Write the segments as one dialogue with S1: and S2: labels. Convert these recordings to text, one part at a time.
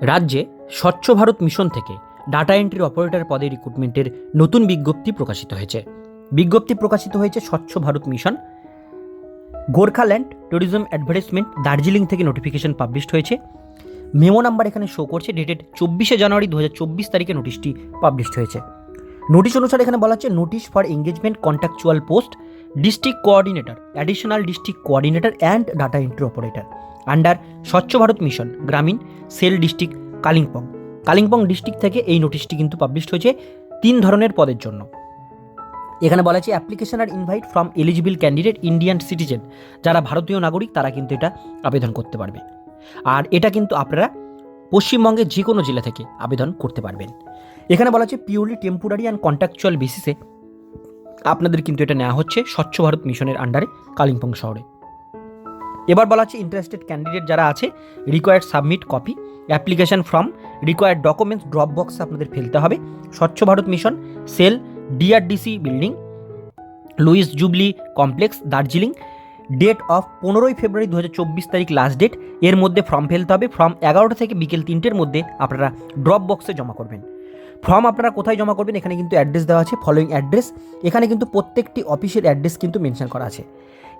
S1: রাজ্যে স্বচ্ছ ভারত মিশন থেকে ডাটা এন্ট্রি অপারেটর পদে রিক্রুটমেন্টের নতুন বিজ্ঞপ্তি প্রকাশিত হয়েছে। বিজ্ঞপ্তি প্রকাশিত হয়েছে স্বচ্ছ Bharat mission. Gorkhaland tourism advertisement Darjeeling থেকে নোটিফিকেশন পাবলিশড হয়েছে। মেমো নাম্বার এখানে শো করছে ডেটেড চব্বিশে জানুয়ারি দু হাজার চব্বিশ তারিখে নোটিশটি পাবলিশড হয়েছে। নোটিশ অনুসারে এখানে বলা হচ্ছে notice for engagement contractual post district coordinator additional district coordinator and data entry operator under স্বচ্ছ Bharat mission, Gramin, cell district, Kalimpong. Kalimpong district থেকে এই নোটিশটি কিন্তু পাবলিশড হয়েছে তিন ধরনের পদের জন্য। এখানে বলা আছে application are invite from eligible candidate Indian citizen যারা ভারতীয় নাগরিক, তারা কিন্তু এটা আবেদন করতে পারবে। আর এটা কিন্তু আপনারা পশ্চিমবঙ্গের যে কোনো জেলা থেকে আবেদন করতে পারবেন। এখানে বলা আছে পিওরলি টেম্পোরারি অ্যান্ড কন্ট্রাকচুয়াল বেসিসে আপনাদের কিন্তু এটা নেওয়া হচ্ছে স্বচ্ছ ভারত মিশনের আন্ডারে কালিম্পং শহরে। এবার বলা আছে ইন্টারেস্টেড ক্যান্ডিডেট যারা আছে required submit copy application form required documents drop বক্সে আপনাদের ফেলতে হবে। স্বচ্ছ Bharat mission cell DRDC building Lewis Jubilee Complex Darjeeling date of পনেরোই ফেব্রুয়ারি দু হাজার চব্বিশ তারিখ লাস্ট ডেট এর মধ্যে ফর্ম ফেলতে হবে। ফর্ম এগারোটা থেকে বিকেল তিনটের মধ্যে আপনারা ড্রপ বক্সে জমা করবেন। ফর্ম আপনারা কোথায় জমা করবেন? এখানে কিন্তু অ্যাড্রেস দেওয়া আছে। ফলোয়িং অ্যাড্রেস এখানে কিন্তু প্রত্যেকটি অফিসের অ্যাড্রেস কিন্তু মেনশন করা আছে।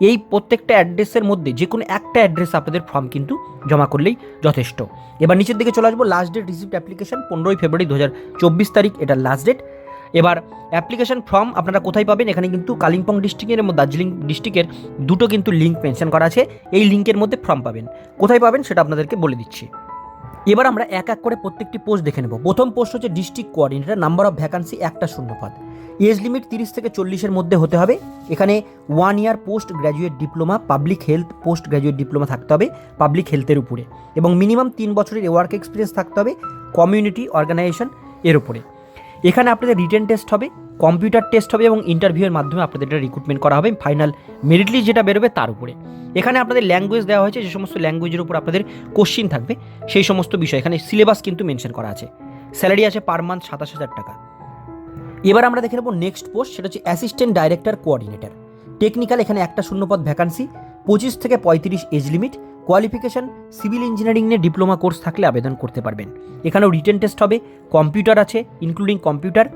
S1: এই প্রত্যেকটা অ্যাড্রেসের মধ্যে যে কোনো একটা অ্যাড্রেস আপনাদের ফর্ম কিন্তু জমা করলেই যথেষ্ট। এবার নিচের দিকে চলে আসব লাস্ট ডেট রিসিপ্ট অ্যাপ্লিকেশন পনেরোই ফেব্রুয়ারি দু হাজার চব্বিশ তারিখ এটা লাস্ট ডেট এবার অ্যাপ্লিকেশন ফর্ম আপনারা কোথায় পাবেন? এখানে কিন্তু কালিম্পং ডিস্ট্রিক্টের এবং দার্জিলিং ডিস্ট্রিক্টের দুটো কিন্তু লিঙ্ক মেনশন করা আছে। এই লিঙ্কের মধ্যে ফর্ম পাবেন। কোথায় পাবেন সেটা আপনাদেরকে বলে দিচ্ছি। এবার আমরা এক এক করে প্রত্যেকটি পোস্ট দেখে নেব। প্রথম পোস্ট হচ্ছে district coordinator number of vacancy একটা শূন্যপদ। এজ লিমিট তিরিশ থেকে চল্লিশের মধ্যে হতে হবে। এখানে one year post graduate diploma public health post graduate diploma থাকতে হবে পাবলিক হেলথের উপরে। এবং মিনিমাম তিন বছরের ওয়ার্ক এক্সপিরিয়েন্স থাকতে হবে কমিউনিটি অর্গানাইজেশন এর উপরে। এখানে আপনাদের রিটেন টেস্ট হবে। কম্পিউটার টেস্ট হবে এবং ইন্টারভিউয়ের মাধ্যমে আপনাদের এটা রিক্রুটমেন্ট করা হবে। ফাইনাল মেরিট লিস্ট যেটা বেরোবে তার উপরে। এখানে আপনাদের ল্যাঙ্গুয়েজ দেওয়া হয়েছে, যে সমস্ত ল্যাঙ্গুয়েজের উপর আপনাদের কোশ্চিন থাকবে, সেই সমস্ত বিষয়। এখানে সিলেবাস কিন্তু মেনশন করা আছে। স্যালারি আছে পার মান্থ সাতাশ হাজার টাকা। এবার আমরা দেখে নেব নেক্সট পোস্ট সেটা হচ্ছে অ্যাসিস্ট্যান্ট ডাইরেক্টর কোঅর্ডিনেটর টেকনিক্যাল এখানে একটা শূন্যপদ ভ্যাকান্সি পঁচিশ থেকে পঁয়ত্রিশ age limit qualification civil engineering নিয়ে ডিপ্লোমা কোর্স থাকলে আবেদন করতে পারবেন। এখানেও রিটেন টেস্ট হবে কম্পিউটার আছে ইনক্লুডিং কম্পিউটার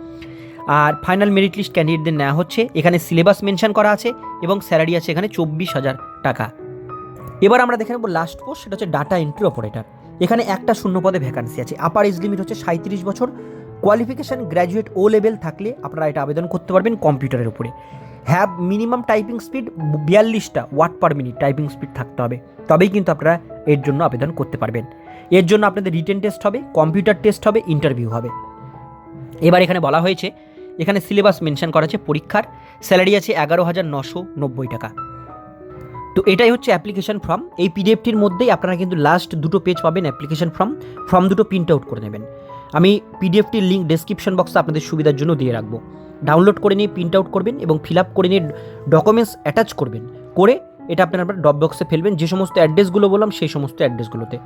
S1: আর ফাইনাল মেরিট লিস্ট ক্যান্ডিডেটদের নেওয়া হচ্ছে। এখানে সিলেবাস মেনশন করা আছে এবং স্যালারি আছে এখানে চব্বিশ হাজার টাকা। এবার আমরা দেখে নেব লাস্ট পোস্ট সেটা হচ্ছে ডাটা এন্ট্রি অপারেটর এখানে একটা শূন্য পদে ভ্যাকান্সি আছে। আপার এজ লিমিট হচ্ছে সাঁত্রিশ বছর। কোয়ালিফিকেশান গ্র্যাজুয়েট ও লেভেল থাকলে আপনারা এটা আবেদন করতে পারবেন কম্পিউটারের উপরে। হ্যাভ মিনিমাম টাইপিং স্পিড বিয়াল্লিশটা word per minute typing speed থাকতে হবে। তবেই কিন্তু আপনারা এর জন্য আবেদন করতে পারবেন। এর জন্য আপনাদের রিটেন টেস্ট হবে কম্পিউটার টেস্ট হবে ইন্টারভিউ হবে। এবার এখানে বলা হয়েছে এখানে সিলেবাস মেনশন করা আছে পরীক্ষার। স্যালারি আছে এগারো হাজার নশো নব্বই টাকা। তো এটাই হচ্ছে অ্যাপ্লিকেশন ফর্ম। এই পিডিএফটির মধ্যেই আপনারা কিন্তু লাস্ট দুটো পেজ পাবেন অ্যাপ্লিকেশন ফর্ম। ফর্ম দুটো প্রিন্ট আউট করে নেবেন। আমি পিডিএফটির লিঙ্ক ডেসক্রিপশন বক্সে আপনাদের সুবিধার জন্য দিয়ে রাখব। ডাউনলোড করে নিয়ে প্রিন্ট আউট করবেন এবং ফিল আপ করে নিয়ে ডকুমেন্টস অ্যাটাচ করবেন। করে এটা আপনারা ড্রপ বক্সে ফেলবেন। যে সমস্ত অ্যাড্রেসগুলো বললাম, সেই সমস্ত অ্যাড্রেসগুলোতে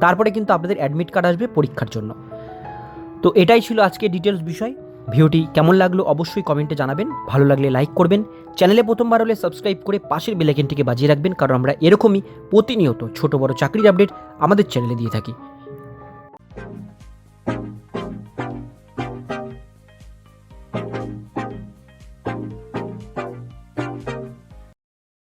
S1: তারপরে কিন্তু আপনাদের অ্যাডমিট কার্ড আসবে পরীক্ষার জন্য। তো এটাই ছিল আজকে ডিটেলস বিষয়। ভিডিওটি কেমন লাগল অবশ্যই কমেন্টে জানাবেন। ভালো লাগলে লাইক করবেন। চ্যানেলে প্রথমবার হলে সাবস্ক্রাইব করে পাশের বেলাইকেনটিকে বাজিয়ে রাখবেন, কারণ আমরা এরকমই প্রতিনিয়ত ছোট বড় চাকরির আপডেট আমাদের চ্যানেলে দিয়ে থাকি।